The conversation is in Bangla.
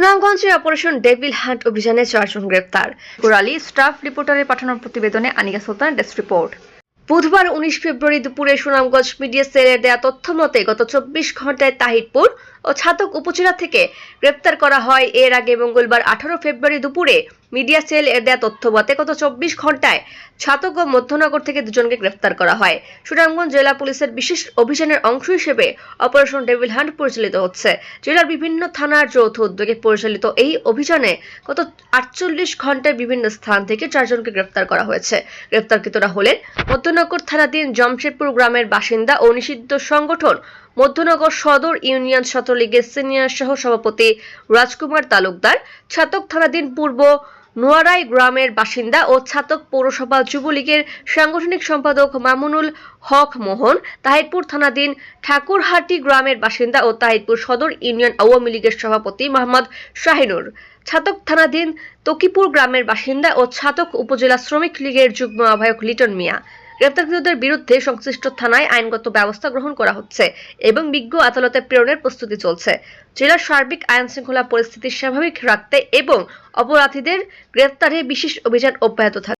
সুনামগঞ্জে অপারেশন ডেভিল হান্ট অভিযানে চারজন গ্রেপ্তার। কোরালি স্টাফ রিপোর্টারের পাঠানো প্রতিবেদনে আনিকা সুলতান ডেস্ক রিপোর্ট। বুধবার উনিশ ফেব্রুয়ারি দুপুরে সুনামগঞ্জ মিডিয়া সেলের দেয়া তথ্য মতে গত চব্বিশ ঘন্টায় তাহিরপুর ও ছাতক উপজেলা থেকে গ্রেপ্তার করা হয়। এর আগে মঙ্গলবার আঠারো ফেব্রুয়ারি দুপুরে মিডিয়া সেল এর দেয়া তথ্য মতে, গত চব্বিশ ঘন্টায় ছাতক ও মধ্যনগর থেকে দুজনকে গ্রেপ্তার করা হয়। সুনামগঞ্জ জেলা পুলিশের বিশেষ অভিযানের অংশ হিসেবে অপারেশন ডেভিল হান্ট পরিচালিত হচ্ছে। জেলার বিভিন্ন থানার যৌথ উদ্যোগে পরিচালিত এই অভিযানে গত আটচল্লিশ ঘন্টায় বিভিন্ন স্থান থেকে চারজনকে গ্রেপ্তার করা হয়েছে। গ্রেপ্তারকৃতরা হলেন মধ্যনগর থানাধীন জমশেদপুর গ্রামের বাসিন্দা ও নিষিদ্ধ সংগঠন মধ্যনগর সদর ইউনিয়ন ছাত্রলীগের সিনিয়র সহ সভাপতি রাজকুমার তালুকদার, ছাতক থানাধীন পূর্ব নোয়ারাই গ্রামের বাসিন্দা ও ছাতক পৌরসভা যুবলীগের সাংগঠনিক সম্পাদক মামুনুল হক মোহন, তাহিরপুর থানাধীন ঠাকুরহাটি গ্রামের বাসিন্দা ও তাহিরপুর সদর ইউনিয়ন আওয়ামী লীগের সভাপতি মোহাম্মদ শাহিনুর, ছাতক থানাধীন তকিপুর গ্রামের বাসিন্দা ও ছাতক উপজেলা শ্রমিক লীগের যুগ্ম আহ্বায়ক লিটন মিয়া। গ্রেপ্তারকৃতদের বিরুদ্ধে সংশ্লিষ্ট থানায় আইনগত ব্যবস্থা গ্রহণ করা হচ্ছে এবং বিজ্ঞ আদালতে প্রেরণের প্রস্তুতি চলছে। জেলার সার্বিক আইন শৃঙ্খলা পরিস্থিতি স্বাভাবিক রাখতে এবং অপরাধীদের গ্রেপ্তারে বিশেষ অভিযান অব্যাহত থাকবে।